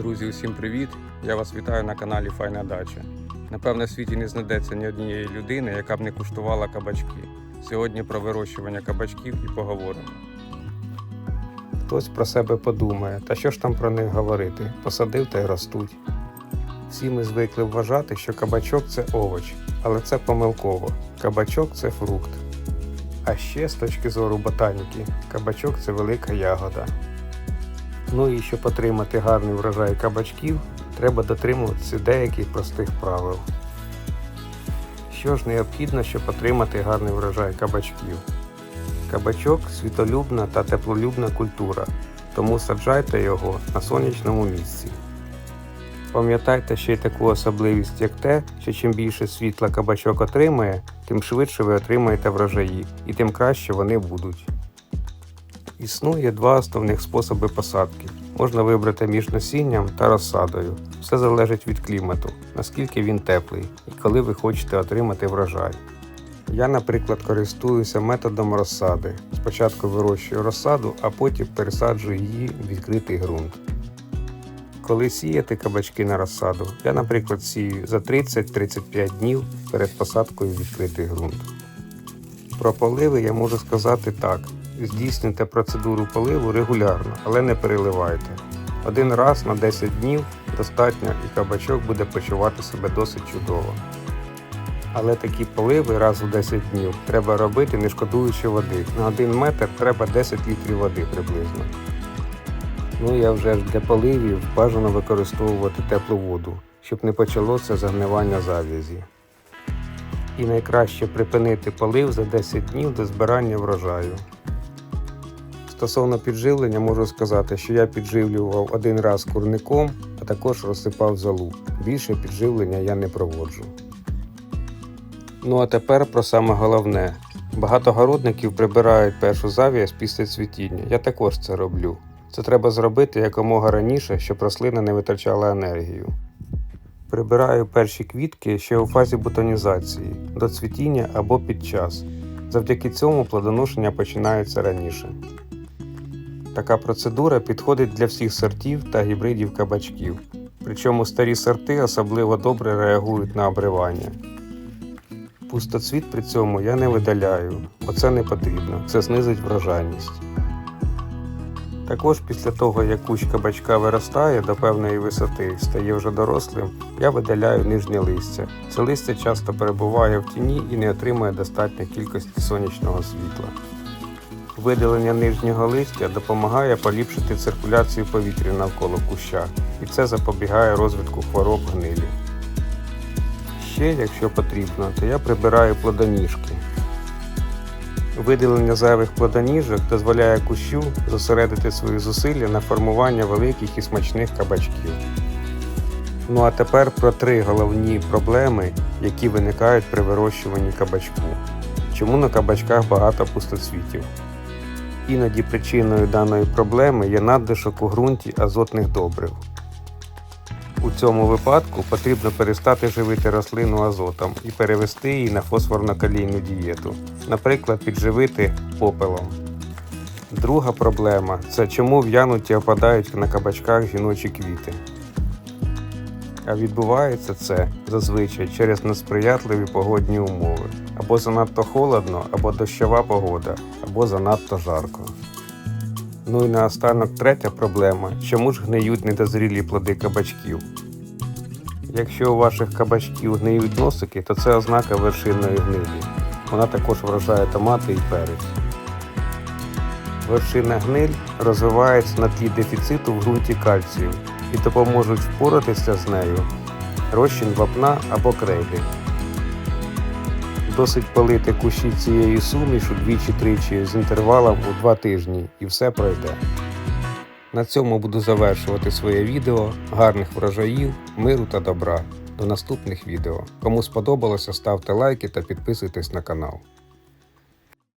Друзі, усім привіт! Я вас вітаю на каналі Файна Дача. Напевне, в світі не знайдеться ні однієї людини, яка б не куштувала кабачки. Сьогодні про вирощування кабачків і поговоримо. Хтось про себе подумає, та що ж там про них говорити? Посадив та й ростуть. Всі ми звикли вважати, що кабачок це овоч, але це помилково. Кабачок це фрукт. А ще з точки зору ботаніки, кабачок це велика ягода. Ну і щоб отримати гарний врожай кабачків, треба дотримуватися деяких простих правил. Що ж необхідно, щоб отримати гарний врожай кабачків? Кабачок світолюбна та теплолюбна культура, тому саджайте його на сонячному місці. Пам'ятайте ще й таку особливість, як те, що чим більше світла кабачок отримає, тим швидше ви отримаєте врожаї і тим краще вони будуть. Існує два основних способи посадки. Можна вибрати між насінням та розсадою. Все залежить від клімату, наскільки він теплий і коли ви хочете отримати врожай. Я, наприклад, користуюся методом розсади. Спочатку вирощую розсаду, а потім пересаджую її в відкритий ґрунт. Коли сіяти кабачки на розсаду, я, наприклад, сію за 30-35 днів перед посадкою в відкритий ґрунт. Про поливи я можу сказати так: здійснюйте процедуру поливу регулярно, але не переливайте. Один раз на 10 днів достатньо і кабачок буде почувати себе досить чудово. Але такі поливи раз у 10 днів треба робити, не шкодуючи води. На 1 метр треба 10 літрів води приблизно. Ну і вже ж для поливів бажано використовувати теплу воду, щоб не почалося загнивання зав'язі. І найкраще припинити полив за 10 днів до збирання врожаю. Стосовно підживлення можу сказати, що я підживлював один раз курником, а також розсипав золу. Більше підживлення я не проводжу. Ну а тепер про саме головне. Багато городників прибирають першу зав'язь після цвітіння. Я також це роблю. Це треба зробити якомога раніше, щоб рослина не витрачала енергію. Прибираю перші квітки ще у фазі бутонізації, до цвітіння або під час. Завдяки цьому плодоношення починається раніше. Така процедура підходить для всіх сортів та гібридів кабачків. Причому старі сорти особливо добре реагують на обривання. Пустоцвіт при цьому я не видаляю, бо це не потрібно, це знизить врожайність. Також після того, як кущ кабачка виростає до певної висоти, стає вже дорослим, я видаляю нижнє листя. Це листя часто перебуває в тіні і не отримує достатньої кількості сонячного світла. Видалення нижнього листя допомагає поліпшити циркуляцію повітря навколо куща, і це запобігає розвитку хвороб гнилі. Ще, якщо потрібно, то я прибираю плодоніжки. Видалення зайвих плодоніжок дозволяє кущу зосередити свої зусилля на формування великих і смачних кабачків. Ну а тепер про три головні проблеми, які виникають при вирощуванні кабачку. Чому на кабачках багато пустоцвітів? Іноді причиною даної проблеми є надлишок у ґрунті азотних добрив. У цьому випадку потрібно перестати живити рослину азотом і перевести її на фосфорно-калійну дієту, наприклад, підживити попелом. Друга проблема це чому в'януть і опадають на кабачках жіночі квіти. А відбувається це зазвичай через несприятливі погодні умови. Або занадто холодно, або дощова погода, або занадто жарко. Ну і наостанок третя проблема чому ж гниють недозрілі плоди кабачків? Якщо у ваших кабачків гниють носики, то це ознака вершинної гнилі. Вона також вражає томати і перець. Вершина гниль розвивається на тлі дефіциту в ґрунті кальцію і допоможуть впоратися з нею розчин вапна або крейди. Досить палити кущі цієї сумішу двічі-тричі з інтервалом у 2 тижні і все пройде. На цьому буду завершувати своє відео. Гарних врожаїв, миру та добра. До наступних відео. Кому сподобалося, ставте лайки та підписуйтесь на канал.